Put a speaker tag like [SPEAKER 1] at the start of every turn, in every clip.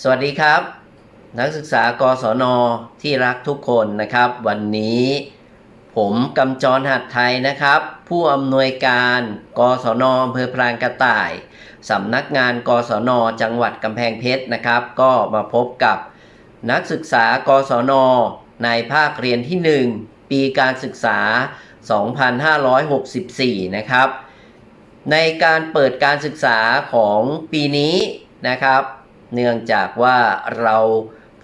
[SPEAKER 1] สวัสดีครับ นักศึกษากศนที่รักทุกคนนะครับ วันนี้ผมกำจรหัดไทยนะครับ ผู้อำนวยการกศนอำเภอพรางกระต่ายสำนักงานกศนจังหวัดกำแพงเพชรนะครับ ก็มาพบกับนักศึกษากศนในภาคเรียนที่ 1 ปีการศึกษา 2564 นะครับ ในการเปิดการศึกษาของปีนี้นะครับ เนื่องจากว่าเรา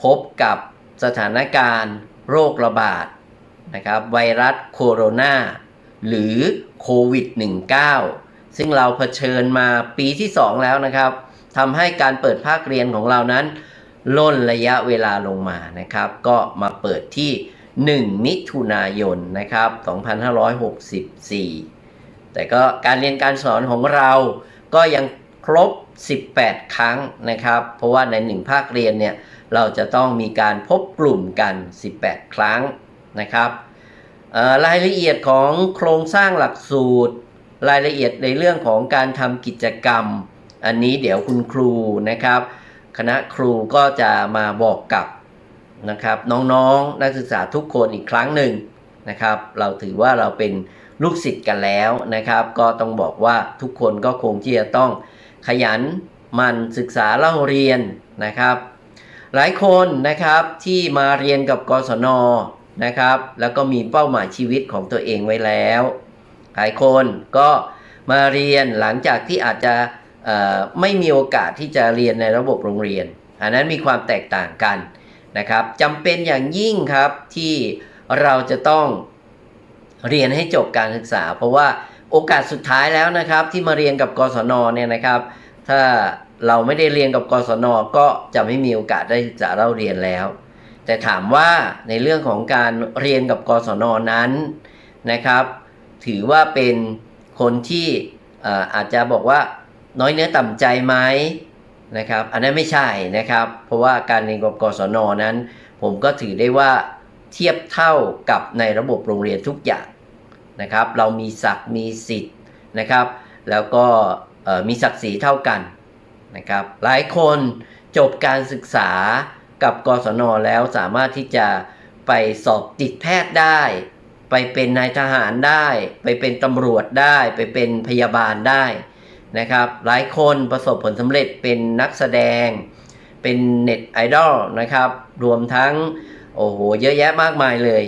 [SPEAKER 1] พบกับสถานการณ์โรคระบาดนะครับไวรัสโคโรนาหรือโควิด -19 ซึ่งเราเผชิญมาปีที่ 2 แล้วนะครับทำให้การเปิดภาคเรียนของเรานั้นล่นระยะเวลาลงมานะครับ ก็มาเปิดที่ 1 มิถุนายนนะครับ 2564 แต่ก็การเรียนการสอนของเราก็ยัง รบ 18 ครั้งนะครับ เพราะว่าในหนึ่งภาคเรียนเนี่ยเราจะต้องมีการพบกลุ่มกัน 18 ครั้งนะครับรายละเอียดของโครงสร้างหลักสูตร รายละเอียดในเรื่องของการทำกิจกรรม อันนี้เดี๋ยวคุณครูนะครับ คณะครูก็จะมาบอกกับนะครับน้องๆนักศึกษาทุกคนอีกครั้งหนึ่งนะครับ เราถือว่าเราเป็นลูกศิษย์กันแล้วนะครับ ก็ต้องบอกว่าทุกคนก็คงที่จะต้อง ขยันมันศึกษาเล่าเรียนนะครับ หลายคนนะครับที่มาเรียนกับกศนนะครับ แล้วก็มีเป้าหมายชีวิตของตัวเองไว้แล้ว หลายคนก็มาเรียนหลังจากที่อาจจะไม่มีโอกาสที่จะเรียนในระบบโรงเรียน อันนั้นมีความแตกต่างกันนะครับจำเป็นอย่างยิ่งครับที่เราจะต้องเรียนให้จบการศึกษา เพราะว่า โอกาสสุดท้ายแล้วนะครับ ที่มาเรียนกับกศนเนี่ยนะครับ ถ้าเราไม่ได้เรียนกับกศนก็จะไม่มีโอกาสได้ศึกษาเราเรียนแล้ว แต่ถามว่าในเรื่องของการเรียนกับกศนนั้นนะครับ ถือว่าเป็นคนที่เอ่ออาจจะบอกว่าน้อยเนื้อต่ำใจไหมนะครับ อันนั้นไม่ใช่นะครับ เพราะว่าการเรียนกับกศนนั้น ผมก็ถือได้ว่าเทียบเท่ากับในระบบโรงเรียนทุกอย่าง นะครับ เรามีศักดิ์มีสิทธิ์นะครับ แล้วก็มีศักดิ์ศรีเท่ากันนะครับ หลายคนจบการศึกษากับกศนแล้วสามารถที่จะไปสอบติดแพทย์ได้ ไปเป็นนายทหารได้ ไปเป็นตำรวจได้ ไปเป็นพยาบาลได้นะครับ หลายคนประสบผลสำเร็จเป็นนักแสดง เป็นเน็ตไอดอลนะครับ รวมทั้งโอ้โหเยอะแยะมากมายเลย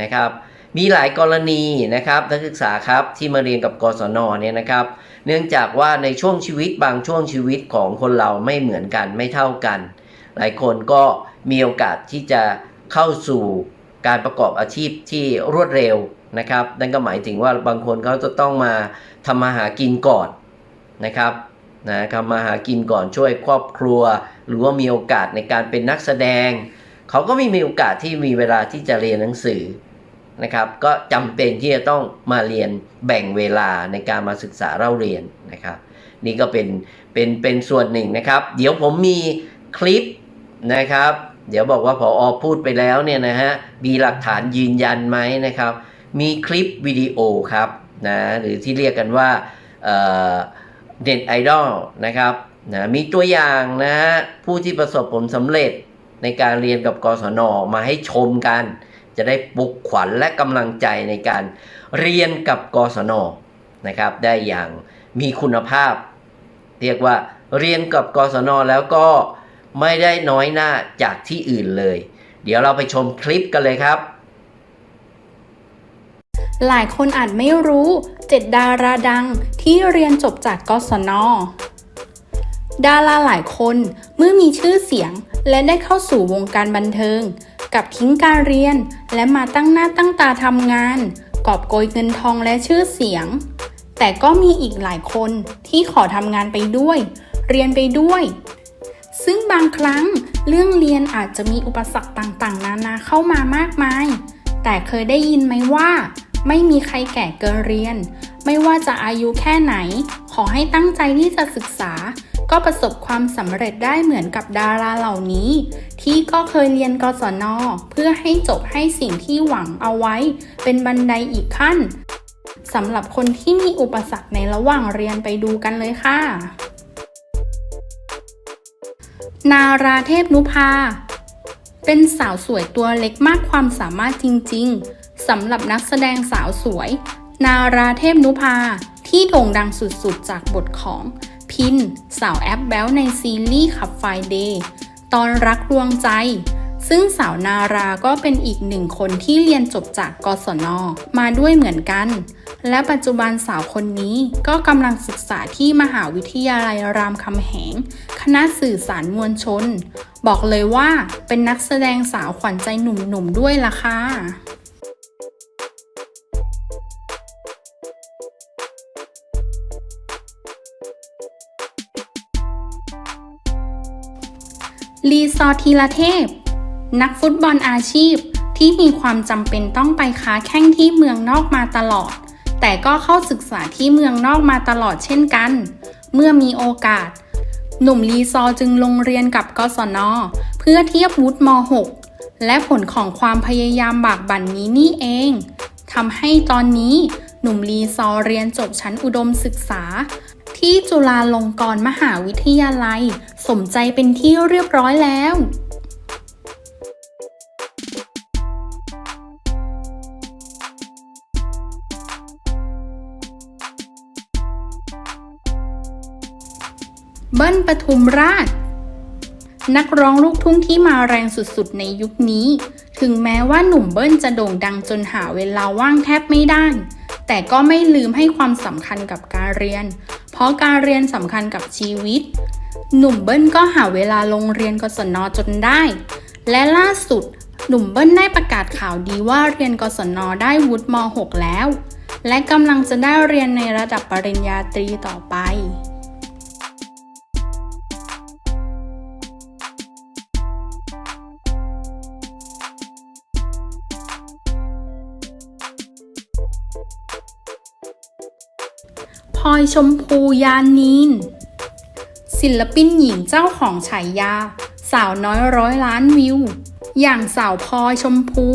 [SPEAKER 1] นะครับ มีหลายกรณีนะครับนักศึกษาครับที่มาเรียนกับกศนเนี่ยนะครับ เนื่องจากว่าในช่วงชีวิตบางช่วงชีวิตของคนเราไม่เหมือนกันไม่เท่ากัน หลายคนก็มีโอกาสที่จะเข้าสู่การประกอบอาชีพที่รวดเร็วนะครับนั่นก็หมายถึงว่าบางคนเขาจะต้องมาทำมาหากินก่อนนะครับนะทำมาหากินก่อนช่วยครอบครัว หรือว่ามีโอกาสในการเป็นนักแสดง เขาก็ไม่มีโอกาสที่มีเวลาที่จะเรียนหนังสือ นะครับ ก็จำเป็นที่จะต้องมาเรียนแบ่งเวลาในการมาศึกษาเล่าเรียนนะครับ นี่ก็เป็นเป็นเป็นส่วนหนึ่งนะครับ เดี๋ยวผมมีคลิปนะครับ เดี๋ยวบอกว่าพออพูดไปแล้วเนี่ยนะฮะมีหลักฐานยืนยันไหมนะครับ มีคลิปวิดีโอครับนะหรือที่เรียกกันว่าเน็ตไอดอลนะครับนะมีตัวอย่างนะฮะผู้ที่ประสบผลสำเร็จในการเรียนกับกศนมาให้ชมกัน จะได้ปลุกขวัญและกำลังใจในการเรียนกับกศนนะครับได้อย่างมีคุณภาพ เรียกว่าเรียนกับกศนแล้วก็ไม่ได้น้อยหน้าจากที่อื่นเลย เดี๋ยวเราไปชมคลิปกันเลยครับ
[SPEAKER 2] หลายคนอาจไม่รู้เจ็ดดาราดังที่เรียนจบจากกศนดาราหลายคนเมื่อมีชื่อเสียงและได้เข้าสู่วงการบันเทิง กับทิ้งการเรียน และมาตั้งหน้าตั้งตาทำงาน กอบโกยเงินทองและชื่อเสียง แต่ก็มีอีกหลายคนที่ขอทำงานไปด้วย เรียนไปด้วย ซึ่งบางครั้งเรื่องเรียนอาจจะมีอุปสรรคต่างๆ นานาเข้ามามากมาย แต่เคยได้ยินไหมว่า ไม่มีใครแก่เกินเรียน ไม่ว่าจะอายุแค่ไหน ขอให้ตั้งใจที่จะศึกษา ก็ประสบความสำเร็จได้เหมือนกับดาราเหล่านี้ ที่ก็เคยเรียนกศนเพื่อให้จบให้สิ่งที่หวังเอาไว้ เป็นบันไดอีกขั้นสำหรับคนที่มีอุปสรรคในระหว่างเรียนไปดูกันเลยค่ะ นาราเทพนุภา เป็นสาวสวยตัวเล็กมากความสามารถจริง ๆสำหรับนักแสดงสาวสวย นาราเทพนุภาที่โด่งดังสุดๆ จากบทของ พิน สาวแอปแบลในซีรีส์ขับไฟเดย์ตอนรักลวงใจ ซึ่งสาวนาราก็เป็นอีกหนึ่งคนที่เรียนจบจากกศน มาด้วยเหมือนกัน และปัจจุบันสาวคนนี้ก็กำลังศึกษาที่มหาวิทยาลัยรามคำแหง คณะสื่อสารมวลชน บอกเลยว่าเป็นนักแสดงสาวขวัญใจหนุ่มๆด้วยล่ะค่ะ ลีซอทีละเทพ นักฟุตบอลอาชีพที่มีความจำเป็นต้องไปค้าแข่งที่เมืองนอกมาตลอด แต่ก็เข้าศึกษาที่เมืองนอกมาตลอดเช่นกัน เมื่อมีโอกาส หนุ่มลีซอจึงลงเรียนกับกศน เพื่อเทียบวุฒิม .6 และผลของความพยายามบากบั่นนี้นี่เองทำให้ตอนนี้หนุ่มลีซอเรียนจบชั้นอุดมศึกษา ที่จุฬาลงกรณ์มหาวิทยาลัย สมใจเป็นที่เรียบร้อยแล้วเบิ้ลปทุมราช นักร้องลูกทุ่งที่มาแรงสุดๆในยุคนี้ ถึงแม้ว่าหนุ่มเบิ้ลจะโด่งดังจนหาเวลาว่างแทบไม่ได้ แต่ก็ไม่ลืมให้ความสำคัญกับการเรียน ราะการเรียนสำคัญกับชีวิต หนุ่มเบิ้ลก็หาเวลาลงเรียนกศนจนได้ และล่าสุด หนุ่มเบิ้ลได้ประกาศข่าวดีว่าเรียนกศนได้วุฒิม .6 แล้ว และกำลังจะได้เรียนในระดับปริญญาตรีต่อไป ยชมพูยานีน ศิลปินหญิงเจ้าของฉายา สาวน้อยร้อยล้านวิว อย่างสาวพลอยชมพู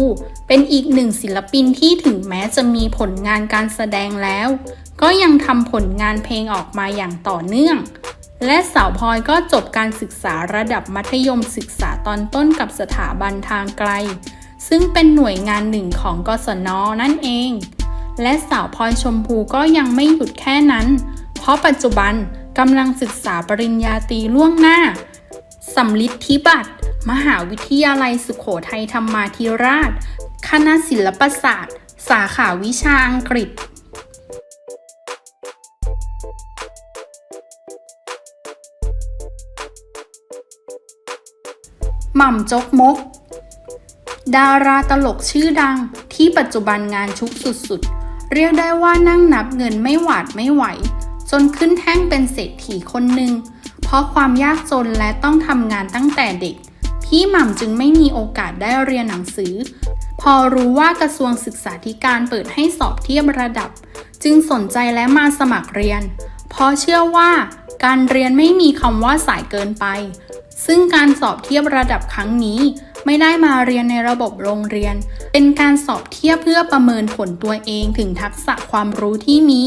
[SPEAKER 2] เป็นอีกหนึ่งศิลปินที่ถึงแม้จะมีผลงานการแสดงแล้ว ก็ยังทำผลงานเพลงออกมาอย่างต่อเนื่อง และสาวพลอยก็จบการศึกษาระดับมัธยมศึกษาตอนต้นกับสถาบันทางไกล ซึ่งเป็นหน่วยงานหนึ่งของกศนนั่นเอง และสาวพลอยชมพูก็ยังไม่หยุดแค่นั้น เพราะปัจจุบันกำลังศึกษาปริญญาตรีล่วงหน้าสำลิดทิบัตรมหาวิทยาลัยสุขโขทัยธรรมาธิราช คณะศิลปศาสตร์ สาขาวิชาอังกฤษหม่ำจกมก ดาราตลกชื่อดังที่ปัจจุบันงานชุกสุดๆ เรียกได้ว่านั่งนับเงินไม่หวาดไม่ไหว จนขึ้นแท่งเป็นเศรษฐีคนหนึ่ง เพราะความยากจนและต้องทำงานตั้งแต่เด็ก พี่หม่ำจึงไม่มีโอกาสได้เรียนหนังสือ พอรู้ว่ากระทรวงศึกษาธิการเปิดให้สอบเทียบระดับ จึงสนใจและมาสมัครเรียน เพราะเชื่อว่าการเรียนไม่มีคำว่าสายเกินไป ซึ่งการสอบเทียบระดับครั้งนี้ ไม่ได้มาเรียนในระบบโรงเรียน เป็นการสอบเทียบเพื่อประเมินผลตัวเองถึงทักษะความรู้ที่มี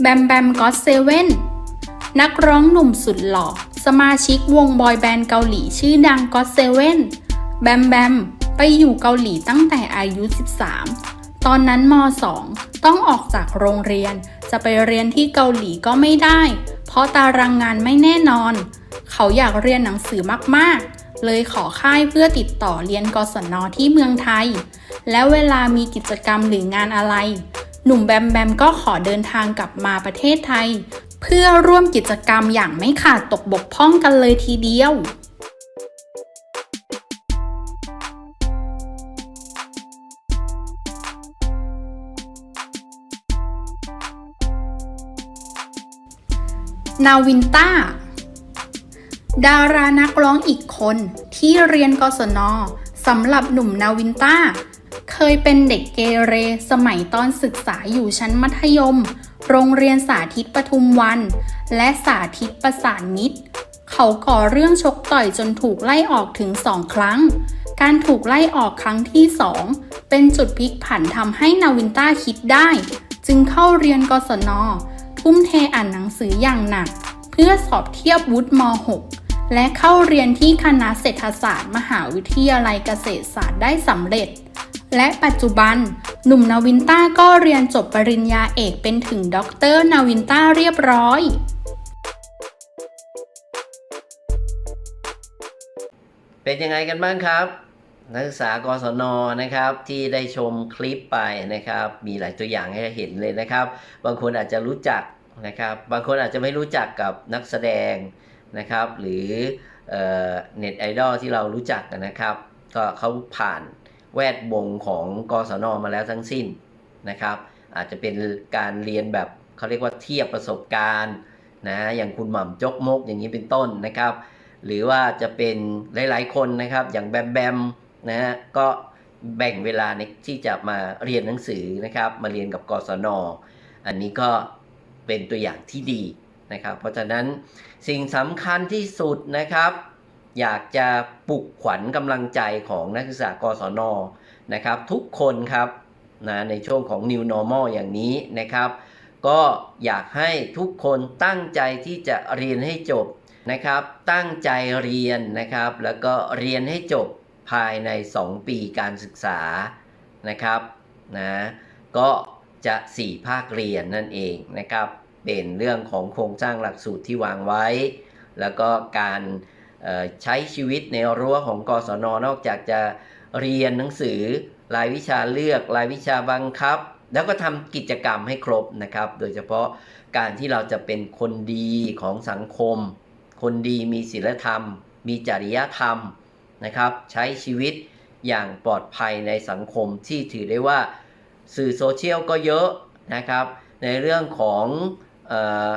[SPEAKER 2] แบมแบมก็อตเซเว่นนักร้องหนุ่มสุดหล่อ สมาชิกวงบอยแบนด์เกาหลีชื่อดังก็อตเซเว่นแบมแบมไปอยู่เกาหลีตั้งแต่อายุ 13 ตอนนั้นม .2 ต้องออกจากโรงเรียน จะไปเรียนที่เกาหลีก็ไม่ได้ ราะตารางงานไม่แน่นอน เขาอยากเรียนหนังสือมากๆ เลยขอค่ายเพื่อติดต่อเรียนกศนที่เมืองไทย แล้วเวลามีกิจกรรมหรืองานอะไร หนุ่มแบมแบมก็ขอเดินทางกลับมาประเทศไทย เพื่อร่วมกิจกรรมอย่างไม่ขาดตกบกพร่องกันเลยทีเดียว นาวินต้า ดารานักร้องอีกคนที่เรียนกศนสำหรับหนุ่มนาวินต้า เคยเป็นเด็กเกเรสมัยตอนศึกษาอยู่ชั้นมัธยม โรงเรียนสาธิตปทุมวัน และสาธิตประสานมิตร เขาก่อเรื่องชกต่อยจนถูกไล่ออกถึงสองครั้ง การถูกไล่ออกครั้งที่สองเป็นจุดพลิกผันทำให้นาวินต้าคิดได้ จึงเข้าเรียนกศน ทุ่มเทอ่านหนังสืออย่างหนัก เพื่อสอบเทียบวุฒิม .6 และเข้าเรียนที่คณะเศรษฐศาสตร์ มหาวิทยาลัยเกษตรศาสตร์ได้สำเร็จ และปัจจุบัน หนุ่มนาวินต้าก็เรียนจบปริญญาเอกเป็นถึงด็อกเตอร์นาวินต้าเรียบร้อย
[SPEAKER 1] เป็นยังไงกันบ้างครับ นักศึกษากศนนะครับที่ได้ชมคลิปไปนะครับ มีหลายตัวอย่างให้เห็นเลยนะครับ บางคนอาจจะรู้จักนะครับ บางคนอาจจะไม่รู้จักกับนักแสดงนะครับ หรือเน็ตไอดอลที่เรารู้จักนะครับ ก็เขาผ่านแวดวงของกศนมาแล้วทั้งสิ้นนะครับ อาจจะเป็นการเรียนแบบเขาเรียกว่าเทียบประสบการณ์นะอย่างคุณหม่ำจกมกอย่างนี้เป็นต้นนะครับ หรือว่าจะเป็นหลายๆคนนะครับ อย่างแบมแบม นะฮะก็แบ่งเวลาในที่จะมาเรียนหนังสือนะครับ มาเรียนกับกศนอันนี้ก็เป็นตัวอย่างที่ดีนะครับ เพราะฉะนั้นสิ่งสำคัญที่สุดนะครับ อยากจะปลุกขวัญกำลังใจของนักศึกษากศนนะครับ ทุกคนครับนะในช่วงของ New Normal อย่างนี้นะครับ ก็อยากให้ทุกคนตั้งใจที่จะเรียนให้จบนะครับ ตั้งใจเรียนนะครับ แล้วก็เรียนให้จบ ภายใน 2 ปีการศึกษานะครับนะก็จะ 4 ภาคเรียนนั่นเองนะครับ เป็นเรื่องของโครงสร้างหลักสูตรที่วางไว้ แล้วก็การใช้ชีวิตในรั้วของกศนนอกจากจะเรียนหนังสือรายวิชาเลือกรายวิชาบังคับ แล้วก็ทำกิจกรรมให้ครบนะครับ โดยเฉพาะการที่เราจะเป็นคนดีของสังคม คนดีมีศีลธรรม มีจริยธรรม นะครับ ใช้ชีวิตอย่างปลอดภัยในสังคมที่ถือได้ว่าสื่อโซเชียลก็เยอะนะครับ ในเรื่องของออ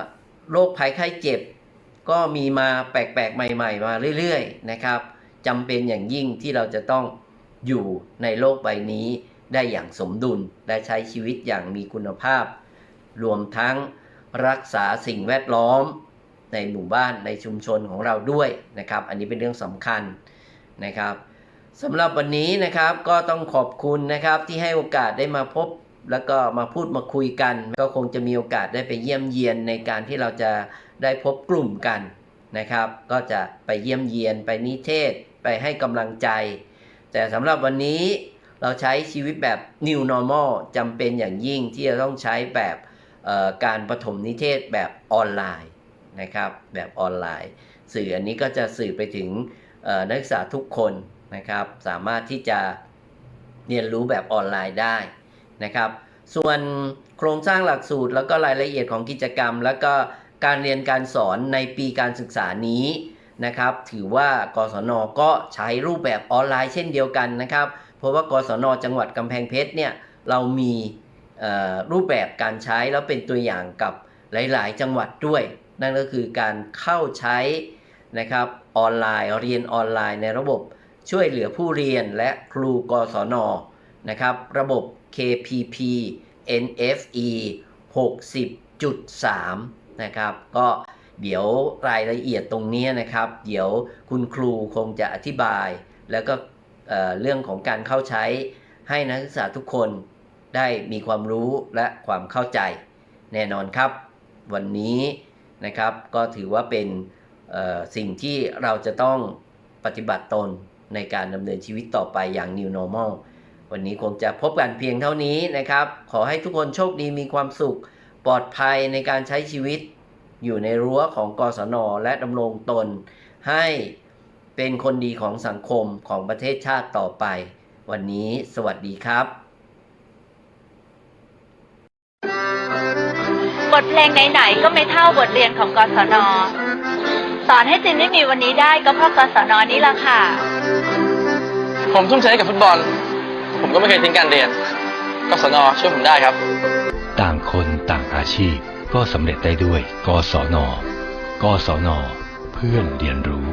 [SPEAKER 1] โรคภัยไข้เจ็บ ก็มีมาแปลกๆ ใหม่ ๆ มาเรื่อยๆนะครับจำเป็นอย่างยิ่งที่เราจะต้องอยู่ในโลกใบนี้ได้อย่างสมดุลและใช้ชีวิตอย่างมีคุณภาพ รวมทั้งรักษาสิ่งแวดล้อมในหมู่บ้านในชุมชนของเราด้วยนะครับ อันนี้เป็นเรื่องสำคัญ นะครับสำหรับวันนี้นะครับก็ต้องขอบคุณนะครับที่ให้โอกาสได้มาพบ แล้วก็มาพูดมาคุยกัน ก็คงจะมีโอกาสได้ไปเยี่ยมเยียนในการที่เราจะได้พบกลุ่มกันนะครับ ก็จะไปเยี่ยมเยียนไปนิเทศไปให้กำลังใจ แต่สำหรับวันนี้เราใช้ชีวิตแบบ new normal จำเป็นอย่างยิ่งที่จะต้องใช้แบบการปฐมนิเทศแบบออนไลน์นะครับแบบออนไลน์ สื่ออันนี้ก็จะสื่อไปถึง นักศึกษาทุกคนนะครับ สามารถที่จะเรียนรู้แบบออนไลน์ได้นะครับ ส่วนโครงสร้างหลักสูตร แล้วก็รายละเอียดของกิจกรรม แล้วก็การเรียนการสอนในปีการศึกษานี้นะครับ ถือว่ากศนก็ใช้รูปแบบออนไลน์เช่นเดียวกันนะครับ เพราะว่ากศนจังหวัดกำแพงเพชรเนี่ยเรามีรูปแบบการใช้แล้วเป็นตัวอย่างกับหลาย ๆ จังหวัดด้วย นั่นก็คือการเข้าใช้ นะครับออนไลน์เรียนออนไลน์ในระบบช่วยเหลือผู้เรียนและครูกศนนะครับระบบ KPP NFE 60.3 นะครับ ก็เดี๋ยวรายละเอียดตรงนี้นะครับ เดี๋ยวคุณครูคงจะอธิบาย แล้วก็เอ่อเรื่องของการเข้าใช้ให้นักศึกษาทุกคนได้มีความรู้และความเข้าใจแน่นอนครับ วันนี้นะครับก็ถือว่าเป็น สิ่งที่เราจะต้องปฏิบัติตนในการดำเนินชีวิตต่อไปอย่าง New Normal วันนี้คงจะพบกันเพียงเท่านี้นะครับ ขอให้ทุกคนโชคดีมีความสุข ปลอดภัยในการใช้ชีวิต อยู่ในรั้วของกศนและดำรงตน ให้เป็นคนดีของสังคมของประเทศชาติต่อไป วันนี้สวัสดีครับ
[SPEAKER 3] บทเพลงไหนๆก็ไม่เท่าบทเรียนของกศน สอนให้จินได้มีวันนี้ได้ก็เพราะกศนนี่ละค่ะ
[SPEAKER 4] ผมทุ่มเทให้กับฟุตบอล ผมก็ไม่เคยทิ้งการเรียนกศนช่วยผมได้ครับ
[SPEAKER 5] ต่างคนต่างอาชีพก็สำเร็จได้ด้วย กศน กศน เพื่อนเรียนรู้